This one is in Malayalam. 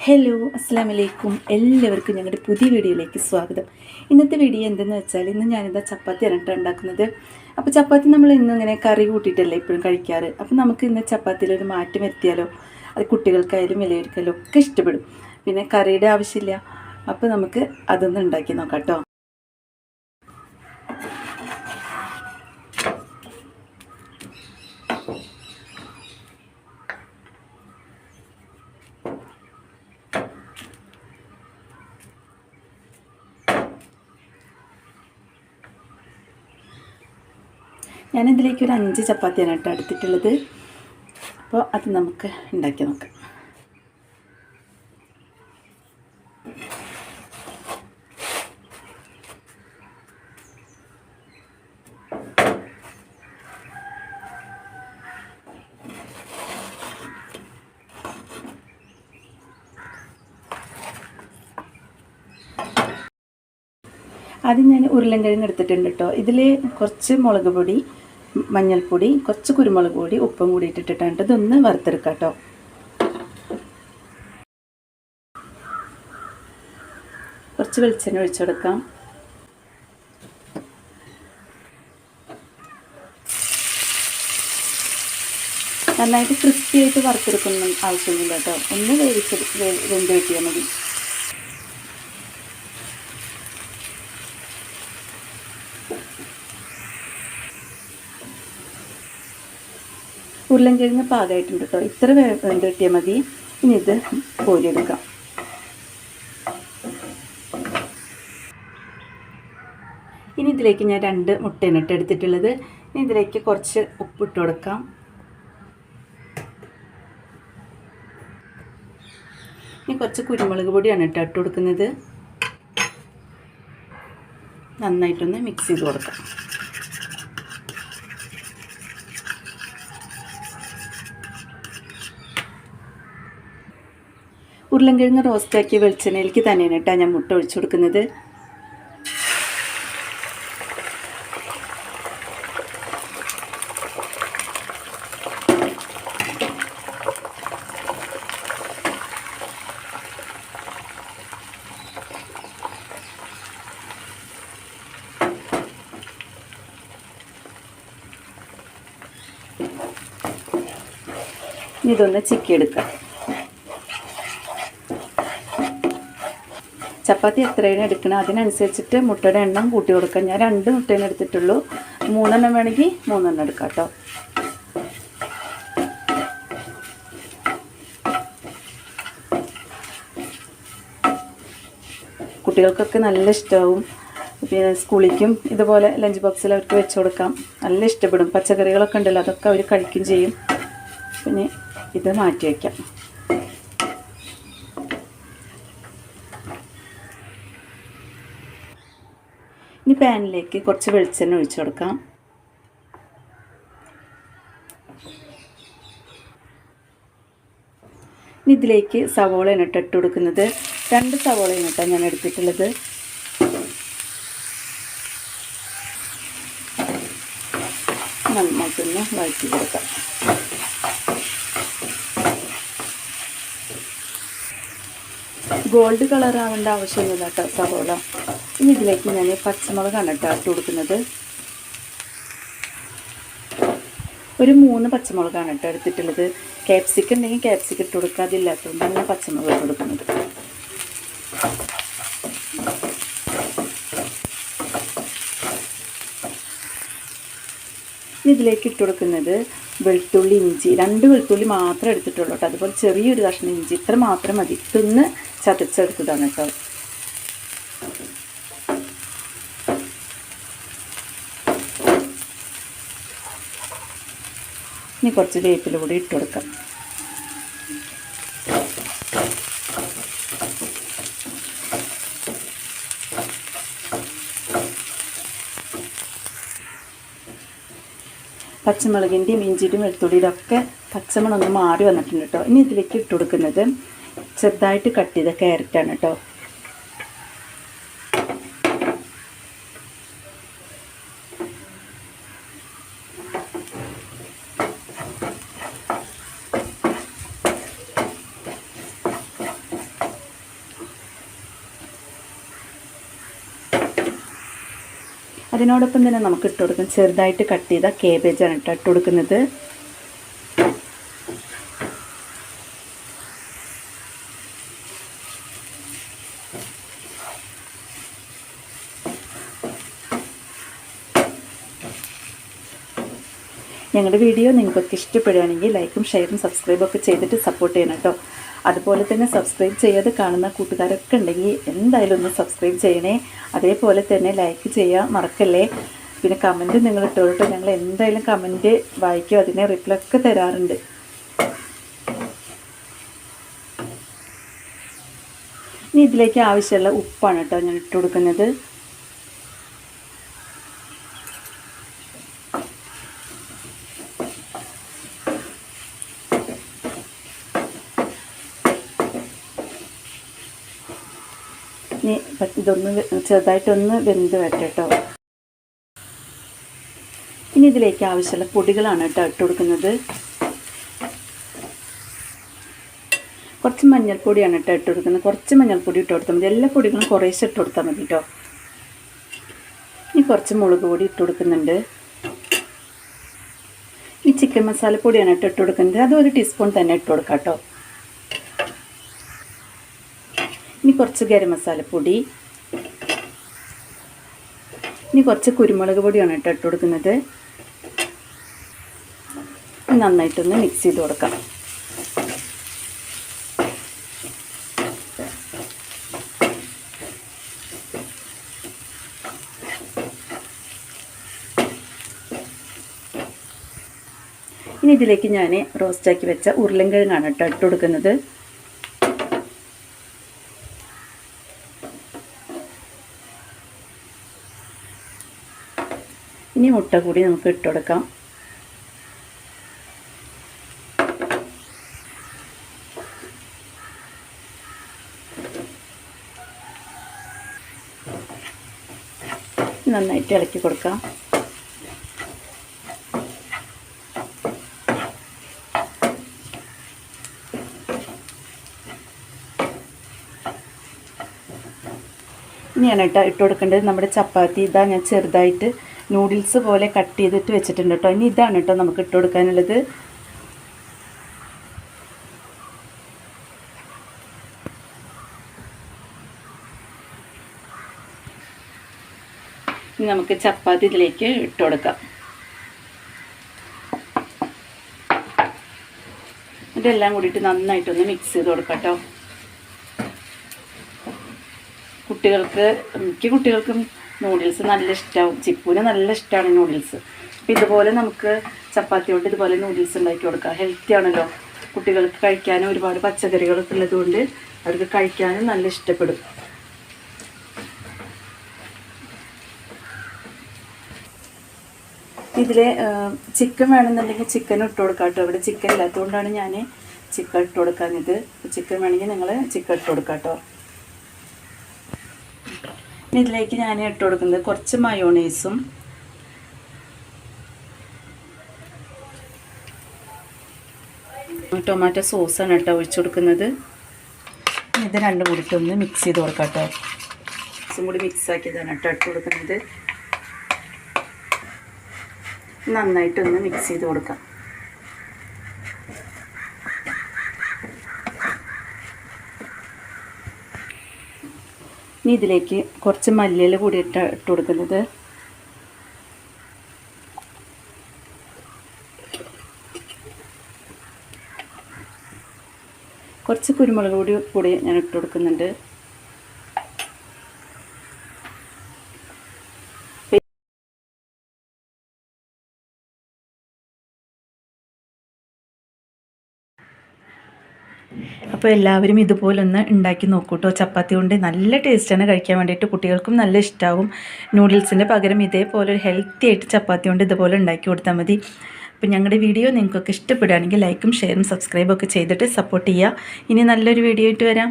ഹലോ അസ്സാം വലൈക്കും എല്ലാവർക്കും ഞങ്ങളുടെ പുതിയ വീഡിയോയിലേക്ക് സ്വാഗതം. ഇന്നത്തെ വീഡിയോ എന്തെന്ന് വെച്ചാൽ ഇന്ന് ഞാനിതാ ചപ്പാത്തി കേട്ടോ ഉണ്ടാക്കുന്നത്. അപ്പോൾ ചപ്പാത്തി നമ്മൾ ഇന്നും ഇങ്ങനെ കറി കൂട്ടിയിട്ടല്ലേ ഇപ്പോഴും കഴിക്കാറ്? അപ്പോൾ നമുക്ക് ഇന്ന് ചപ്പാത്തിയിലൊരു മാറ്റം വരുത്തിയാലോ? അത് കുട്ടികൾക്കായാലും വലിയവർക്കായാലും ഒക്കെ ഇഷ്ടപ്പെടും. പിന്നെ കറിയുടെ ആവശ്യമില്ല. അപ്പോൾ നമുക്ക് അതൊന്ന് ഉണ്ടാക്കി നോക്കാം കേട്ടോ. ഞാനിതിലേക്ക് ഒരു അഞ്ച് ചപ്പാത്തിയാണ് കേട്ടോ എടുത്തിട്ടുള്ളത്. അപ്പോൾ അത് നമുക്ക് ഉണ്ടാക്കി നോക്കാം. ആദ്യം ഞാൻ ഉരുളൻകിഴങ്ങ് എടുത്തിട്ടുണ്ട് കേട്ടോ. ഇതിൽ കുറച്ച് മുളക് പൊടി മഞ്ഞൾപ്പൊടി കുറച്ച് കുരുമുളക് പൊടി ഉപ്പും കൂടി ഇട്ടിട്ടിട്ടാണ് ഇതൊന്ന് വറുത്തെടുക്കാം കേട്ടോ. കുറച്ച് വെളിച്ചെണ്ണ ഒഴിച്ചെടുക്കാം നന്നായിട്ട് ക്രിസ്പി ആയിട്ട് വറുത്തെടുക്കുന്ന കേട്ടോ. ഒന്ന് വേവിച്ചെടു വെന്ത് കിട്ടിയാൽ മതി. ഉരുളൻകിഴങ്ങ് പാകമായിട്ടുണ്ട് കേട്ടോ. ഇത്ര വേണ്ട കിട്ടിയാൽ മതി. ഇനി ഇത് കോരിയെടുക്കാം. ഇനി ഇതിലേക്ക് ഞാൻ രണ്ട് മുട്ടയാണ് ഇട്ട് എടുത്തിട്ടുള്ളത് ഇനി ഇതിലേക്ക് കുറച്ച് ഉപ്പിട്ട് കൊടുക്കാം. ഇനി കുറച്ച് കുരുമുളക് പൊടിയാണ് ഇട്ട് ഇട്ട് കൊടുക്കുന്നത്. നന്നായിട്ടൊന്ന് മിക്സ് ചെയ്ത് കൊടുക്കാം. ഉരുളൻകിഴങ്ങ് റോസ്റ്റാക്കിയ വെളിച്ചെണ്ണയിലേക്ക് തന്നെയാണ് കേട്ടോ ഞാൻ മുട്ട ഒഴിച്ചു കൊടുക്കുന്നത്. ഇതൊന്ന് ചിക്കി ചിക്കിയെടുക്കാം. ചപ്പാത്തി എത്രയാണ് എടുക്കണം അതിനനുസരിച്ചിട്ട് മുട്ടയുടെ എണ്ണം കൂട്ടി കൊടുക്കാം. ഞാൻ രണ്ട് മുട്ടേനെ എടുത്തിട്ടുള്ളൂ. മൂന്നെണ്ണം വേണമെങ്കിൽ മൂന്നെണ്ണം എടുക്കാം കേട്ടോ. കുട്ടികൾക്കൊക്കെ നല്ല ഇഷ്ടമാവും പിന്നെ സ്കൂളിലേക്കും ഇതുപോലെ ലഞ്ച് ബോക്സിൽ അവർക്ക് വെച്ച് കൊടുക്കാം. നല്ല ഇഷ്ടപ്പെടും. പച്ചക്കറികളൊക്കെ ഉണ്ടല്ലോ അതൊക്കെ അവർ കഴിക്കും ചെയ്യും. പിന്നെ ഇത് മാറ്റി വയ്ക്കാം പാനിലേക്ക് കുറച്ച് വെളിച്ചെണ്ണ ഒഴിച്ചു കൊടുക്കാം. ഇനി ഇതിലേക്ക് സവോളയാണ് ഇട്ട് ഇട്ട് കൊടുക്കുന്നത്. രണ്ട് സവോളയാണ് കേട്ടോ ഞാൻ എടുത്തിട്ടുള്ളത്. നന്നായിട്ടൊന്ന് വഴറ്റി കൊടുക്കാം. ഗോൾഡ് കളറാവേണ്ട ആവശ്യമൊന്നുമില്ല കേട്ടോ സവോള. ഇനി ഇതിലേക്ക് ഞാൻ പച്ചമുളകാണ് കേട്ടോ ഇട്ട് കൊടുക്കുന്നത്. ഒരു മൂന്ന് പച്ചമുളകാണ് കേട്ടോ എടുത്തിട്ടുള്ളത്. ക്യാപ്സിക്കം ഉണ്ടെങ്കിൽ ക്യാപ്സിക്കം ഇട്ട് കൊടുക്കുക. അതില്ലാത്തതുകൊണ്ടാണ് പച്ചമുളക് ഇട്ട് കൊടുക്കുന്നത്. ഇതിലേക്ക് ഇട്ട് കൊടുക്കുന്നത് വെളുത്തുള്ളി ഇഞ്ചി. രണ്ട് വെളുത്തുള്ളി മാത്രമേ എടുത്തിട്ടുള്ളൂ കേട്ടോ. അതുപോലെ ചെറിയൊരു കഷ്ണം ഇഞ്ചി. ഇത്ര മാത്രം മതി. തിന്ന് ചതച്ചെടുത്തതാണ് കേട്ടോ. ഇനി കുറച്ച് വേപ്പിൽ കൂടി ഇട്ട് കൊടുക്കാം. പച്ചമുളകിന്റെയും ഇഞ്ചിയുടെയും വെളുത്തുള്ളിയുടെ ഒക്കെ പച്ചമുളക് മാറി വന്നിട്ടുണ്ട് കേട്ടോ ഇനി ഇതിലേക്ക് ഇട്ട് കൊടുക്കുന്നത് ചെറുതായിട്ട് കട്ട് ചെയ്ത ക്യാരറ്റാണ് കേട്ടോ അതിനോടൊപ്പം തന്നെ നമുക്ക് ഇട്ട് കൊടുക്കാം. ചെറുതായിട്ട് കട്ട് ചെയ്ത കേബേജാണ് കേട്ടോ ഇട്ട് കൊടുക്കുന്നത്. ഞങ്ങളുടെ വീഡിയോ നിങ്ങൾക്കൊക്കെ ഇഷ്ടപ്പെടുകയാണെങ്കിൽ ലൈക്കും ഷെയറും സബ്സ്ക്രൈബും ഒക്കെ ചെയ്തിട്ട് സപ്പോർട്ട് ചെയ്യണം കേട്ടോ. അതുപോലെ തന്നെ സബ്സ്ക്രൈബ് ചെയ്യാതെ കാണുന്ന കൂട്ടുകാരൊക്കെ ഉണ്ടെങ്കിൽ എന്തായാലും ഒന്ന് സബ്സ്ക്രൈബ് ചെയ്യണേ. അതേപോലെ തന്നെ ലൈക്ക് ചെയ്യാൻ മറക്കല്ലേ? പിന്നെ കമന്റ് നിങ്ങൾ ഇട്ടോട്ടോ ഞങ്ങൾ എന്തായാലും കമന്റ് വായിക്കും അതിനെ റിപ്ലൈ ഒക്കെ തരാറുണ്ട്. ഇനി ഇതിലേക്ക് ആവശ്യമുള്ള ഉപ്പാണ് കേട്ടോ ഞാൻ ഇട്ട് കൊടുക്കുന്നത് ഇനി ഇതൊന്ന് ചെറുതായിട്ടൊന്ന് വെന്ത് വരട്ടോ ഇനി ഇതിലേക്ക് ആവശ്യമുള്ള പൊടികളാണ് കേട്ടോ ഇട്ട് കൊടുക്കുന്നത്. കുറച്ച് മഞ്ഞൾപ്പൊടിയാണ് കേട്ടോ ഇട്ട് കൊടുക്കുന്നത്. കുറച്ച് മഞ്ഞൾപ്പൊടി ഇട്ട് കൊടുത്താൽ മതി. എല്ലാ പൊടികളും കുറേശ്ശെ ഇട്ട് കൊടുത്താൽ മതി കേട്ടോ. ഇനി കുറച്ച് മുളക് പൊടി ഇട്ട് കൊടുക്കുന്നുണ്ട്. ഈ ചിക്കൻ മസാലപ്പൊടിയാണ് കേട്ടോ ഇട്ട് കൊടുക്കുന്നത്. അത് ഒരു ടീസ്പൂൺ തന്നെ ഇട്ട് കൊടുക്കാം കേട്ടോ. ഇനി കുറച്ച് ഗരം മസാലപ്പൊടി ഇനി കുറച്ച് കുരുമുളക് പൊടിയാണ് കേട്ടോ ഇട്ട് കൊടുക്കുന്നത്. നന്നായിട്ടൊന്ന് മിക്സ് ചെയ്ത് കൊടുക്കാം. ഇനി ഇതിലേക്ക് ഞാൻ റോസ്റ്റാക്കി വെച്ച ഉരുളൻകിഴങ്ങാണ് കേട്ടോ ഇട്ട് കൊടുക്കുന്നത്. മുട്ട കൂടി നമുക്ക് ഇട്ട് കൊടുക്കാം. നന്നായിട്ട് ഇളക്കി കൊടുക്കാം. ഇനിയാണ് കേട്ടോ ഇട്ട് കൊടുക്കേണ്ടത്. നമ്മുടെ ചപ്പാത്തി ഇതാ ഞാൻ ചെറുതായിട്ട് നൂഡിൽസ് പോലെ കട്ട് ചെയ്തിട്ട് വെച്ചിട്ടുണ്ട് കേട്ടോ ഇനി ഇതാണ് കേട്ടോ നമുക്ക് ഇട്ട് കൊടുക്കാനുള്ളത്. നമുക്ക് ചപ്പാത്തി ഇതിലേക്ക് ഇട്ട് കൊടുക്കാം. ഇതെല്ലാം കൂടിയിട്ട് നന്നായിട്ടൊന്ന് മിക്സ് ചെയ്ത് കൊടുക്കാം കേട്ടോ കുട്ടികൾക്ക് മിക്ക കുട്ടികൾക്കും നൂഡിൽസ് നല്ല ഇഷ്ടമാവും ചിപ്പൂന് നല്ല ഇഷ്ടമാണ് നൂഡിൽസ് അപ്പോൾ ഇതുപോലെ നമുക്ക് ചപ്പാത്തി കൊണ്ട് ഇതുപോലെ നൂഡിൽസ് ഉണ്ടാക്കി കൊടുക്കാം. ഹെൽത്തി ആണല്ലോ. കുട്ടികൾക്ക് കഴിക്കാനും ഒരുപാട് പച്ചക്കറികളൊക്കെ ഉള്ളതുകൊണ്ട് അവർക്ക് കഴിക്കാനും നല്ല ഇഷ്ടപ്പെടും. ഇതിൽ ചിക്കൻ വേണമെന്നുണ്ടെങ്കിൽ ചിക്കൻ ഇട്ട് കൊടുക്കാം കേട്ടോ. ഇവിടെ ചിക്കൻ ഇല്ലാത്തതുകൊണ്ടാണ് ഞാൻ ചിക്കൻ ഇട്ട് കൊടുക്കാൻ ഇത് ചിക്കൻ വേണമെങ്കിൽ നിങ്ങൾ ചിക്കൻ ഇട്ട് കൊടുക്കാം കേട്ടോ. ഇതിലേക്ക് ഞാൻ ഇട്ട് കൊടുക്കുന്നത് കുറച്ച് മയോണൈസും ടൊമാറ്റോ സോസാണ് കേട്ടോ ഒഴിച്ചു കൊടുക്കുന്നത്. ഇത് രണ്ടും കൂടിയിട്ടൊന്ന് മിക്സ് ചെയ്ത് കൊടുക്കാം കേട്ടോ. കുറച്ചും കൂടി മിക്സ് ആക്കിയതാണ് കേട്ടോ ഇട്ട് കൊടുക്കുന്നത്. നന്നായിട്ടൊന്ന് മിക്സ് ചെയ്ത് കൊടുക്കാം. ഇനി ഇതിലേക്ക് കുറച്ച് മല്ലിയില കൂടി ഇട്ട് ഇട്ട് കൊടുക്കുന്നത്. കുറച്ച് കുരുമുളക് കൂടി കൂടി ഞാൻ ഇട്ട് കൊടുക്കുന്നുണ്ട്. അപ്പോൾ എല്ലാവരും ഇതുപോലൊന്ന് ഉണ്ടാക്കി നോക്കൂട്ടോ. ചപ്പാത്തി കൊണ്ട് നല്ല ടേസ്റ്റാണ് കഴിക്കാൻ വേണ്ടിയിട്ട് കുട്ടികൾക്കും നല്ല ഇഷ്ടമാവും നൂഡിൽസിന്റെ പകരം ഇതേപോലെ ഒരു ഹെൽത്തി ആയിട്ട് ചപ്പാത്തി കൊണ്ട് ഇതുപോലെ ഉണ്ടാക്കി കൊടുത്താൽ മതി. അപ്പോൾ ഞങ്ങളുടെ വീഡിയോ നിങ്ങൾക്കൊക്കെ ഇഷ്ടപ്പെടുകയാണെങ്കിൽ ലൈക്കും ഷെയറും സബ്സ്ക്രൈബും ഒക്കെ ചെയ്തിട്ട് സപ്പോർട്ട് ചെയ്യുക. ഇനി നല്ലൊരു വീഡിയോ ആയിട്ട് വരാം.